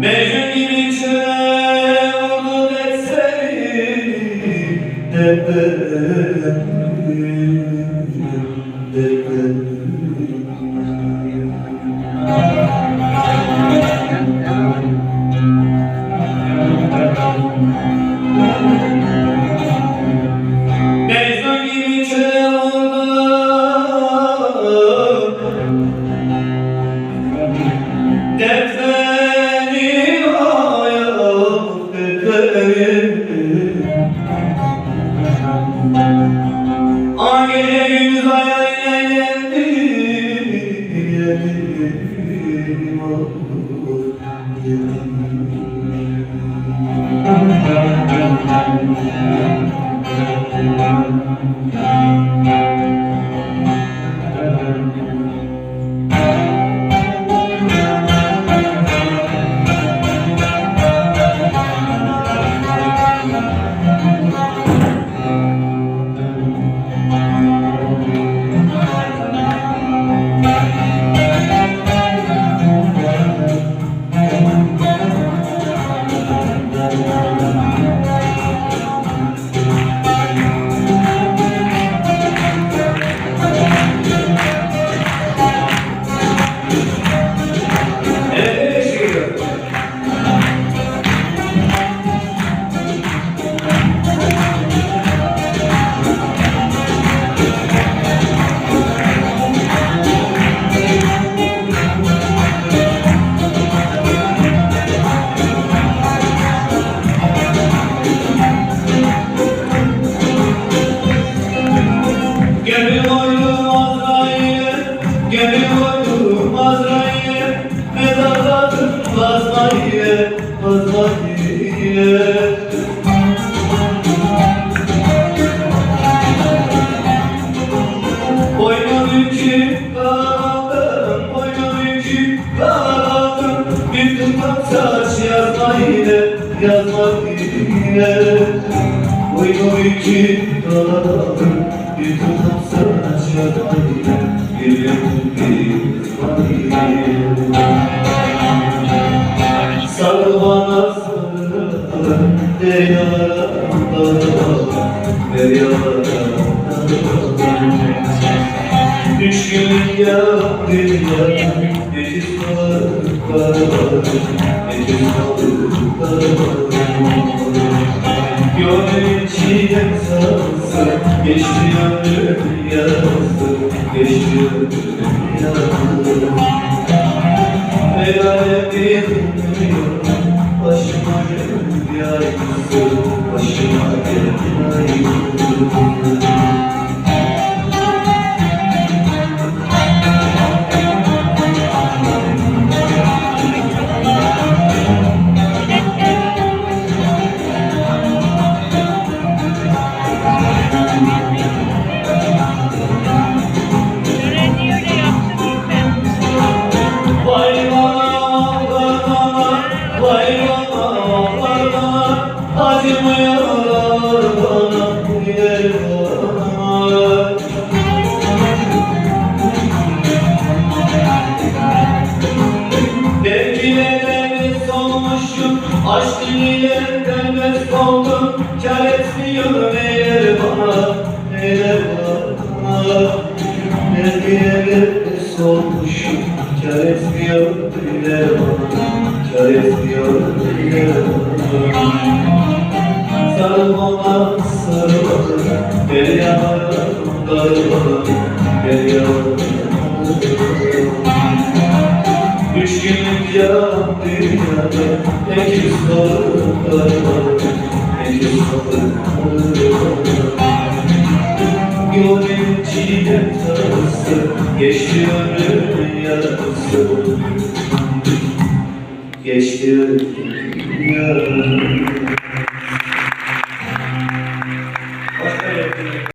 Mecnun gibi çöre vurdu dersleri Mecnun Azrail'e, Azrail'e. Boynu bükük kaldım, boynu bükük kaldım, bir tutam saç yazma yine, yazma yine. Boynu bükük kaldım, bir tutam saç yazma yine, bir yine. Sarıl bana sarıl, deryalara sarıl, deryalara sarıl. Düşkün ya dünya, geçiş var, geçiş var, Gönlüm içine sarsın, geçti ömrüm yazdı, geçti ömrüm yazdı. Helal bilmiyorum, başıma geldi ayrısı, başıma geldi ayrısı. Sarıl bana sarıl bana Gel yanarım darıl bana Gel yanarım Üç günlük yalan dünyada Ne küs kalır darıl Ne küs kalır Gönlüm çiğdem sarısı Geçti ömrümün yarısı. Geçti ömrümün yarısı